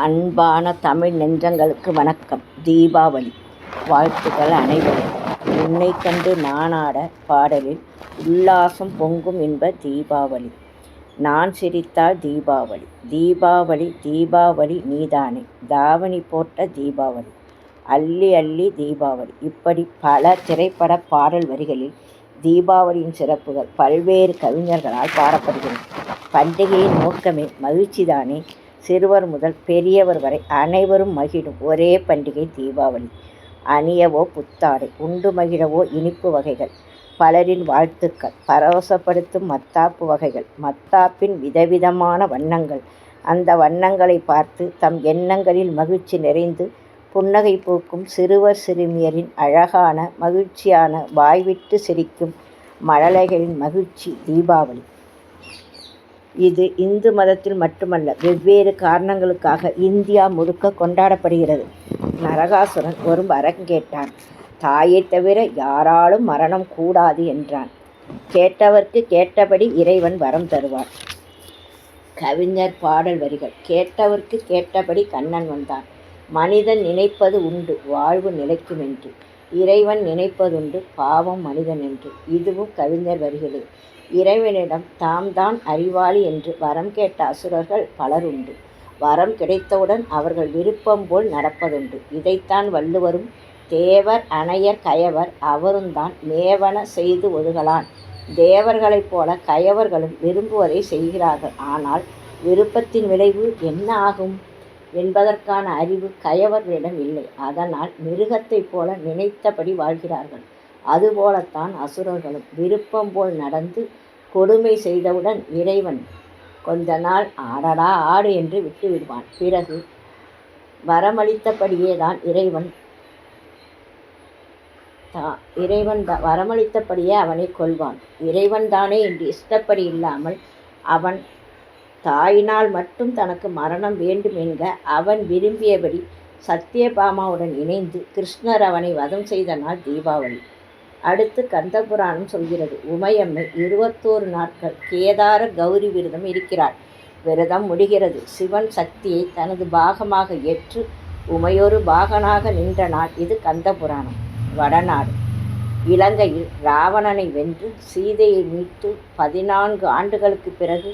அன்பான தமிழ் நெஞ்சங்களுக்கு வணக்கம். தீபாவளி. வாழ்த்துக்கள் அனைவரும் உன்னை கண்டு நானாட பாடலில் உல்லாசம் பொங்கும் என்ப தீபாவளி. நான் சிரித்தால் தீபாவளி. தீபாவளி தீபாவளி நீதானே. தாவணி போட்ட தீபாவளி. அள்ளி அள்ளி தீபாவளி. இப்படி பல திரைப்பட பாடல் வரிகளில் தீபாவளியின் சிறப்புகள் பல்வேறு கவிஞர்களால் பாடப்படுகிறது. பண்டிகையின் நோக்கமே மகிழ்ச்சிதானே? சிறுவர் முதல் பெரியவர் வரை அனைவரும் மகிழும் ஒரே பண்டிகை தீபாவளி. அணியவோ புத்தாடை உண்டு மகிழவோ இனிப்பு வகைகள் பலரின் வாழ்த்துக்கள் பரவசப்படுத்தும் மத்தாப்பு வகைகள் மத்தாப்பின் விதவிதமான வண்ணங்கள். அந்த வண்ணங்களை பார்த்து தம் எண்ணங்களில் மகிழ்ச்சி நிறைந்து புன்னகை பூக்கும் சிறுவர் சிறுமியரின் அழகான மகிழ்ச்சியான வாய்விட்டு சிரிக்கும் மழலைகளின் மகிழ்ச்சி தீபாவளி. இது இந்து மதத்தில் மட்டுமல்ல வெவ்வேறு காரணங்களுக்காக இந்தியா முழுக்க கொண்டாடப்படுகிறது. நரகாசுரன் ஒரு வரம் கேட்டான். தாயைத் தவிர யாராலும் மரணம் கூடாது என்றான். கேட்டவர்க்கு கேட்டபடி இறைவன் வரம் தருவான். கவிஞர் பாடல் வரிகள். கேட்டவர்க்கு கேட்டபடி கண்ணன் வந்தான். மனிதன் நினைப்பது உண்டு வாழ்வு நிலைக்கும் என்று இறைவன் நினைப்பதுண்டு பாவம் மனிதன் என்று. இதுவும் கவிஞர் வரிகளே. இறைவனிடம் தாம் தான் அறிவாளி என்று வரம் கேட்ட அசுரர்கள் பலருண்டு வரம் கிடைத்தவுடன் அவர்கள் விருப்பம் போல் நடப்பதுண்டு. இதைத்தான் வள்ளுவரும் தேவர் அணையர் கயவர் அவரும்தான் மேவன செய்து ஒதுகலான். தேவர்களைப் போல கயவர்களும் விரும்புவதை செய்கிறார்கள். ஆனால் விருப்பத்தின் விளைவு என்ன ஆகும்? என்பதற்கான அறிவு கயவர்களிடம் இல்லை. அதனால் மிருகத்தைப் போல நினைத்தபடி வாழ்கிறார்கள். அதுபோலத்தான் அசுரர்களும் விருப்பம் போல் நடந்து கொடுமை செய்தவுடன் இறைவன் கொஞ்ச நாள் ஆடடா ஆடு என்று விட்டுவிடுவான். பிறகு வரமளித்தபடியே தான் இறைவன் தா இறைவன் வரமளித்தபடியே அவனை கொள்வான் இறைவன் தானே என்று இஷ்டப்படி இல்லாமல் அவன் தாயினால் மட்டும் தனக்கு மரணம் வேண்டும் என்க அவன் விரும்பியபடி சத்யபாமாவுடன் இணைந்து கிருஷ்ணர் அவனை வதம் செய்த நாள் தீபாவளி. அடுத்து கந்தபுராணம் சொல்கிறது உமையம்மை இருபத்தோரு நாட்கள் கேதார கௌரி விரதம் இருக்கிறாள். விரதம் முடிகிறது. சிவன் சக்தியை தனது பாகமாக ஏற்று உமையொரு பாகனாக நின்ற நாள் இது கந்தபுராணம். வடநாடு. இலங்கையில் ராவணனை வென்று சீதையை மீட்டு பதினான்கு ஆண்டுகளுக்கு பிறகு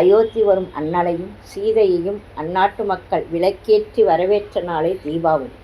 அயோத்தி வரும் அண்ணலையும் சீதையையும் அந்நாட்டு மக்கள் விளக்கேற்றி வரவேற்ற நாளே தீபாவளி.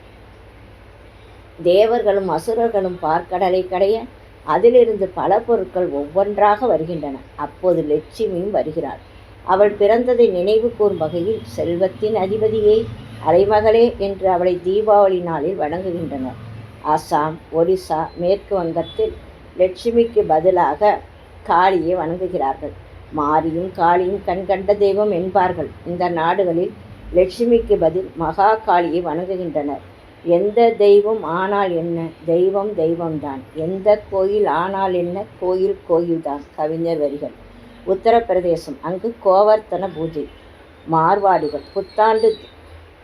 தேவர்களும் அசுரர்களும் பார்க்கடலை கடைய அதிலிருந்து பல பொருட்கள் ஒவ்வொன்றாக வருகின்றன. அப்போது லட்சுமியும் வருகிறாள். அவள் பிறந்ததை நினைவு கூறும் வகையில் செல்வத்தின் அதிபதியே அலைமகளே என்று அவளை தீபாவளி நாளில் வணங்குகின்றனர். அசாம் ஒடிசா மேற்கு வங்கத்தில் லட்சுமிக்கு பதிலாக காளியை வணங்குகிறார்கள். மாரியும் காளியும் கண்கண்ட தெய்வம் என்பார்கள். இந்த நாடுகளில் லட்சுமிக்கு பதில் மகா காளியை வணங்குகின்றனர். எந்த தெய்வம் ஆனால் என்ன? தெய்வம் தெய்வம்தான். எந்த கோயில் ஆனால் என்ன? கோயில் கோயில்தான். கவிஞர் வரிகள். உத்தரப்பிரதேசம். அங்கு கோவர்த்தன பூஜை. மார்வாடிகள். புத்தாண்டு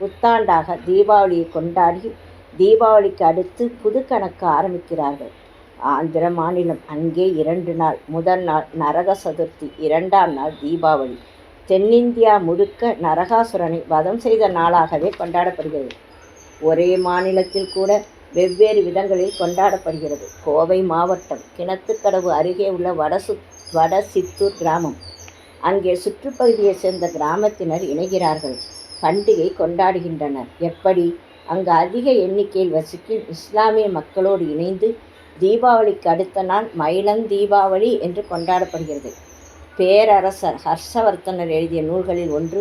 புத்தாண்டாக தீபாவளியை கொண்டாடி தீபாவளிக்கு அடுத்து புது கணக்கு ஆரம்பிக்கிறார்கள். ஆந்திர மாநிலம். அங்கே இரண்டு நாள். முதல் நாள் நரக சதுர்த்தி. இரண்டாம் நாள் தீபாவளி. தென்னிந்தியா முழுக்க நரகாசுரனை வதம் செய்த நாளாகவே கொண்டாடப்படுகிறது. ஒரே மாநிலத்தில் கூட வெவ்வேறு விதங்களில் கொண்டாடப்படுகிறது. கோவை மாவட்டம் கிணத்துக்கடவு அருகே உள்ள வடசு வட சித்தூர் கிராமம். அங்கே சுற்றுப்பகுதியைச் சேர்ந்த கிராமத்தினர் இணைகிறார்கள். பண்டிகை கொண்டாடுகின்றனர். எப்படி? அங்கு அதிக எண்ணிக்கையில் வசிக்கும் இஸ்லாமிய மக்களோடு இணைந்து தீபாவளிக்கு அடுத்த நாள் மயிலங் தீபாவளி என்று கொண்டாடப்படுகிறது. பேரரசர் ஹர்ஷவர்த்தனர் எழுதிய நூல்களில் ஒன்று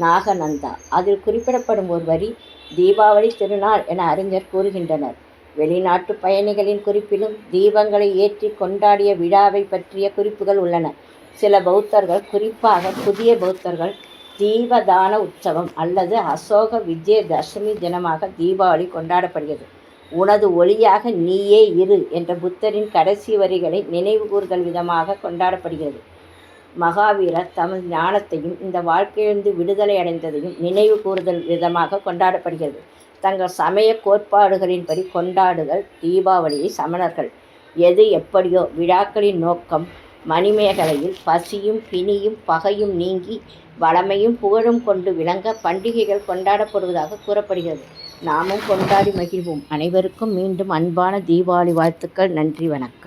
நாகநந்தா. அதில் குறிப்பிடப்படும் ஒரு வரி தீபாவளி திருநாள் என அறிஞர் கூறுகின்றனர். வெளிநாட்டு பயணிகளின் குறிப்பிலும் தீபங்களை ஏற்றி கொண்டாடிய விழாவை பற்றிய குறிப்புகள் உள்ளன. சில பௌத்தர்கள் குறிப்பாக புதிய பௌத்தர்கள் தீபதான உற்சவம் அல்லது அசோக விஜயதசமி தினமாக தீபாவளி கொண்டாடப்படுகிறது. உனது ஒளியாக நீயே இரு என்ற புத்தரின் கடைசி வரிகளை நினைவு கூறுதல் விதமாக கொண்டாடப்படுகிறது. மகாவீரர் தமது ஞானத்தையும் இந்த வாழ்க்கையிலிருந்து விடுதலை அடைந்ததையும் நினைவு கூறுதல் விதமாக கொண்டாடப்படுகிறது. தங்கள் சமய கோட்பாடுகளின்படி கொண்டாடுதல் தீபாவளியை சமணர்கள் எது எப்படியோ விழாக்களின் நோக்கம் மணிமேகலையில் பசியும் பிணியும் பகையும் நீங்கி வளமையும் புகழும் கொண்டு விளங்க பண்டிகைகள் கொண்டாடப்படுவதாக கூறப்படுகிறது. நாமும் கொண்டாடி மகிழ்வோம். அனைவருக்கும் மீண்டும் அன்பான தீபாவளி வாழ்த்துக்கள். நன்றி வணக்கம்.